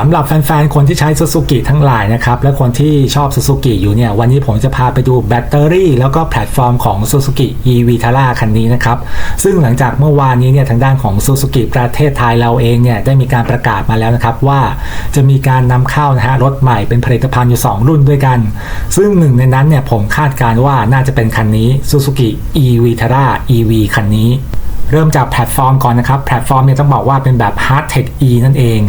สำหรับแฟนๆ คนที่ใช้ซูซูกิทั้งหลายนะครับ และคนที่ชอบซูซูกิอยู่เนี่ย วันนี้ผมจะพาไปดูแบตเตอรี่ แล้วก็แพลตฟอร์มของซูซูกิ e-v t a r a คันนี้นะครับ ซึ่งหลังจากเมื่อวานนี้เนี่ย ทางด้านของซูซูกิประเทศไทยเราเองเนี่ย ได้มีการประกาศมาแล้วนะครับ ว่าจะมีการนำเข้านะฮะรถใหม่เป็นผลิตภัณฑ์อยู่ 2 รุ่นด้วยกัน ซึ่งหนึ่งในนั้นเนี่ยผมคาดการว่าน่าจะเป็นคันนี้ซูซูกิ e-v t a r a EV คันนี้ เริ่มจากแพลตฟอร์มก่อนนะครับ แพลตฟอร์มเนี่ยต้องบอกว่าเป็นแบบ Hard Tech E นั่นเอง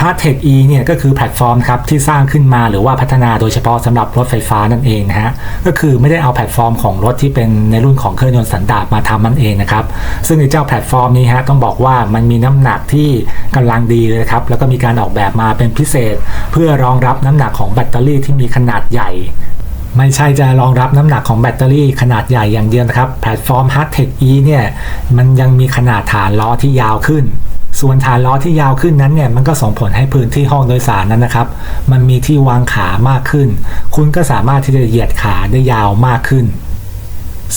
Hard Tech E เนี่ยก็คือแพลตฟอร์มครับที่สร้างขึ้นมาหรือว่าพัฒนาโดยเฉพาะสำหรับรถไฟฟ้านั่นเองนะฮะก็คือไม่ได้เอาแพลตฟอร์มของรถที่เป็นในรุ่นของเครื่องยนต์สันดาปมาทำนั่นเองนะครับซึ่งในเจ้าแพลตฟอร์มนี้ฮะต้องบอกว่ามันมีน้ำหนักที่กำลังดีเลยครับแล้วก็มีการออกแบบมาเป็นพิเศษ เพื่อรองรับน้ำหนักของแบตเตอรี่ที่มีขนาดใหญ่ ไม่ใช่จะรองรับน้ำหนักของแบตเตอรี่ขนาดใหญ่อย่างเดียวนะครับ แพลตฟอร์ม Hardtech E เนี่ยมันยังมีขนาดฐานล้อที่ยาวขึ้น ส่วนฐานล้อที่ยาวขึ้นนั้นเนี่ยมันก็ส่งผลให้พื้นที่ห้องโดยสารนั้นนะครับ มันมีที่วางขามากขึ้น คุณก็สามารถที่จะเหยียดขาได้ยาวมากขึ้น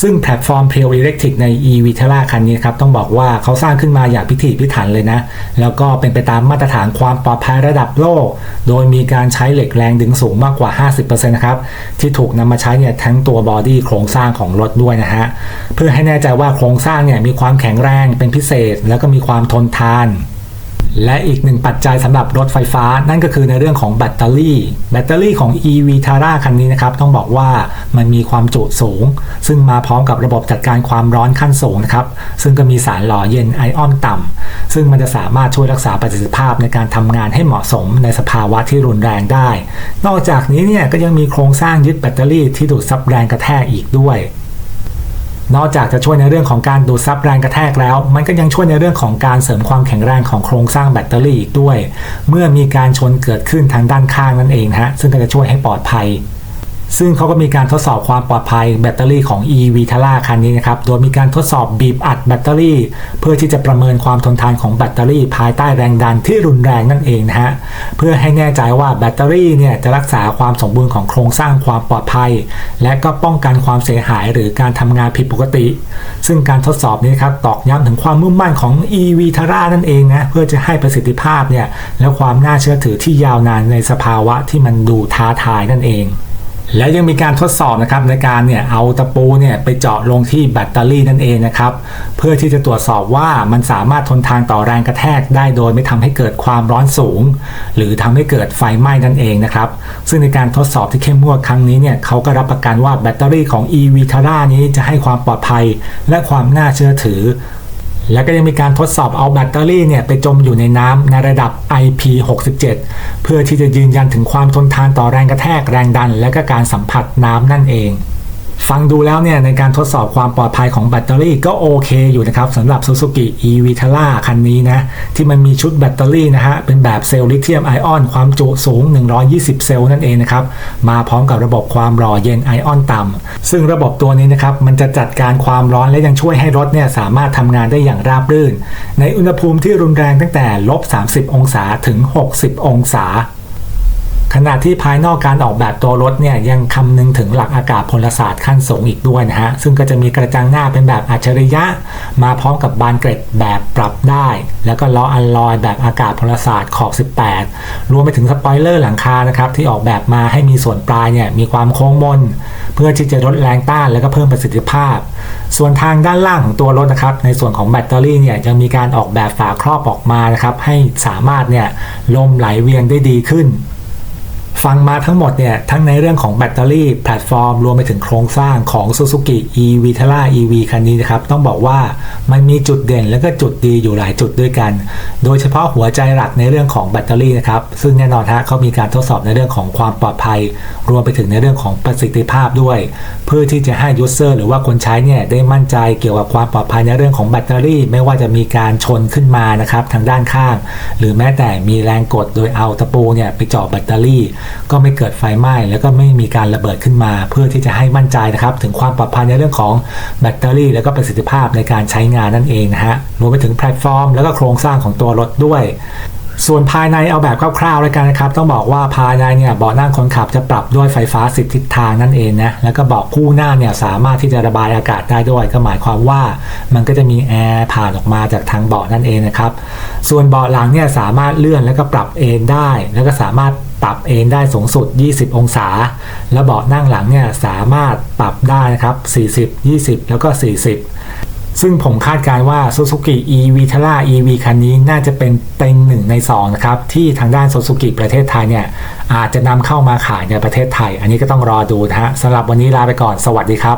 ซึ่งแพลตฟอร์ม p u r e Electric ใน e v t a r a คันนี้ครับ ต้องบอกว่าเขาสร้างขึ้นมาอย่างพิถีพิถันเลยนะ แล้วก็เป็นไปตามมาตรฐานความปลอดภัยระดับโลก โดยมีการใช้เหล็กแรงดึงสูงมากกว่า 50%นะครับ ที่ถูกนำมาใช้เนี่ยทั้งตัวบอดี้โครงสร้างของรถด้วยนะฮะ เพื่อให้แน่ใจว่าโครงสร้างเนี่ยมีความแข็งแรงเป็นพิเศษ แล้วก็มีความทนทาน และอีกหนึ่งปัจจัยสำหรับรถไฟฟ้า นั่นก็คือในเรื่องของแบตเตอรี่ แบตเตอรี่ของ EV Tara คันนี้นะครับ ต้องบอกว่ามันมีความจุสูง ซึ่งมาพร้อมกับระบบจัดการความร้อนขั้นสูงนะครับ ซึ่งก็มีสารหล่อเย็นไอออนต่ำซึ่งมันจะสามารถช่วยรักษาประสิทธิภาพในการทำงานให้เหมาะสมในสภาวะที่รุนแรงได้ นอกจากนี้เนี่ยก็ยังมีโครงสร้างยึดแบตเตอรี่ที่ดูดซับแรงกระแทกอีกด้วย นอกจากจะช่วยในเรื่องของการดูดซับแรงกระแทกแล้ว มันก็ยังช่วยในเรื่องของการเสริมความแข็งแรงของโครงสร้างแบตเตอรี่อีกด้วย เมื่อมีการชนเกิดขึ้นทางด้านข้างนั่นเองฮะซึ่งก็จะช่วยให้ปลอดภัย ซึ่งเขาก็มีการทดสอบความปลอดภัยแบตเตอรี่ของ e v t a r a คันนี้นะครับ โดยมีการทดสอบบีบอัดแบตเตอรี่ เพื่อที่จะประเมินความทนทานของแบตเตอรี่ ภายใต้แรงดันที่รุนแรงนั่นเองนะฮะ เพื่อให้แน่ใจว่าแบตเตอรี่เนี่ยจะรักษาความสมบูรณ์ของโครงสร้างความปลอดภัย และก็ป้องกันความเสียหายหรือการทำงานผิดปกติ ซึ่งการทดสอบนี้ครับตอกย้ำถึงความมุ่งมั่นของ e v t a r a นั่นเองนะเพื่อจะให้ประสิทธิภาพเนี่ยและความน่าเชื่อถือที่ยาวนานในสภาวะที่มันดูท้าทายนั่นเอง และยังมีการทดสอบนะครับในการเนี่ยเอาตะปูเนี่ยไปเจาะลงที่แบตเตอรี่นั่นเองนะครับเพื่อที่จะตรวจสอบว่ามันสามารถทนทานต่อแรงกระแทกได้โดยไม่ทำให้เกิดความร้อนสูง หรือทำให้เกิดไฟไหม้นั่นเองนะครับซึ่งในการทดสอบที่เข้มงวดครั้งนี้เนี่ยเขาก็รับประกันว่าแบตเตอรี่ของ e v t a r a นี้จะให้ความปลอดภัย และความน่าเชื่อถือ แล้วก็ยังมีการทดสอบเอาแบตเตอรี่เนี่ยไปจมอยู่ในน้ำในระดับ IP67 เพื่อที่จะยืนยันถึงความทนทานต่อแรงกระแทกแรงดัน และก็การสัมผัสน้ำนั่นเอง ฟังดูแล้วเนี่ยในการทดสอบความปลอดภัยของแบตเตอรี่ก็โอเคอยู่นะครับสำหรับ Suzuki e-v t a r a คันนี้นะ ที่มันมีชุดแบตเตอรี่นะฮะ เป็นแบบเซลล์ลิเธียมไอออนความจุสูง 120 เซลล์นั่นเองนะครับ มาพร้อมกับระบบความหล่อเย็นไอออนต่ำซึ่งระบบตัวนี้นะครับ มันจะจัดการความร้อนและยังช่วยให้รถเนี่ยสามารถทำงานได้อย่างราบรื่น ในอุณหภูมิที่รุนแรงตั้งแต่ลบ 30 องศาถึง 60 องศา ขณะที่ภายนอกการออกแบบตัวรถเนี่ยยังคำนึงถึงหลักอากาศพลศาสตร์ขั้นสูงอีกด้วยนะฮะ ซึ่งก็จะมีกระจังหน้าเป็นแบบอัจฉริยะ มาพร้อมกับบานเกร็ดแบบปรับได้ แล้วก็ล้ออัลลอยแบบอากาศพลศาสตร์ขอบ 18 รวมไปถึงสปอยเลอร์หลังคานะครับที่ออกแบบมาให้มีส่วนปลายเนี่ยมีความโค้งมน เพื่อที่จะลดแรงต้าน และก็เพิ่มประสิทธิภาพ ส่วนทางด้านล่างของตัวรถนะครับในส่วนของแบตเตอรี่เนี่ยยังมีการออกแบบฝาครอบออกมานะครับให้สามารถเนี่ยลมไหลเวียนได้ดีขึ้น ฟังมาทั้งหมดเนี่ยทั้งในเรื่องของแบตเตอรี่แพลตฟอร์ม รวมไปถึงโครงสร้างของ Suzuki e-v t a r a EV คันนี้นะครับต้องบอกว่ามันมีจุดเด่นและก็จุดดีอยู่หลายจุดด้วยกัน โดยเฉพาะหัวใจหลักในเรื่องของแบตเตอรี่นะครับซึ่งแน่นอนฮะเขามีการทดสอบในเรื่องของความปลอดภัย รวมไปถึงในเรื่องของประสิทธิภาพด้วย เพื่อที่จะให้ยูเซอร์หรือว่าคนใช้เนี่ยได้มั่นใจเกี่ยวกับความปลอดภัยในเรื่องของแบตเตอรี่ ไม่ว่าจะมีการชนขึ้นมานะครับทางด้านข้าง หรือแม้แต่มีแรงกดโดยเอาตะปูเนี่ยไปเจาะแบตเตอรี่ก็ไม่เกิดไฟไหม้แล้วก็ไม่มีการระเบิดขึ้นมา เพื่อที่จะให้มั่นใจนะครับ ถึงความปลอดภัยในเรื่องของแบตเตอรี่ แล้วก็ประสิทธิภาพในการใช้งานนั่นเองนะฮะรวมไปถึงแพลตฟอร์ม แล้วก็โครงสร้างของตัวรถด้วยส่วนภายในเอาแบบคร่าวๆเลยกันนะครับ ต้องบอกว่าภายในเนี่ยเบาะนั่งคนขับจะปรับด้วยไฟฟ้า 10 ทิศทางนั่นเองนะแล้วก็เบาะคู่หน้าเนี่ยสามารถที่จะระบายอากาศได้ด้วย ก็หมายความว่ามันก็จะมีแอร์ผ่านออกมาจากทางเบาะนั่นเองนะครับส่วนเบาะหลังเนี่ยสามารถเลื่อนแล้วก็ปรับเอนได้ แล้วก็สามารถ ปรับเอนได้สูงสุด 20 องศา แล้วเบาะนั่งหลังเนี่ยสามารถปรับได้นะครับ 40 20 แล้วก็ 40 ซึ่งผมคาดการณ์ว่า Suzuki e-Vitara EV คันนี้น่าจะเป็นเต็งหนึ่งใน 2 นะครับ ที่ทางด้าน Suzuki ประเทศไทยเนี่ย อาจจะนำเข้ามาขายในประเทศไทย อันนี้ก็ต้องรอดูนะฮะสำหรับวันนี้ลาไปก่อนสวัสดีครับ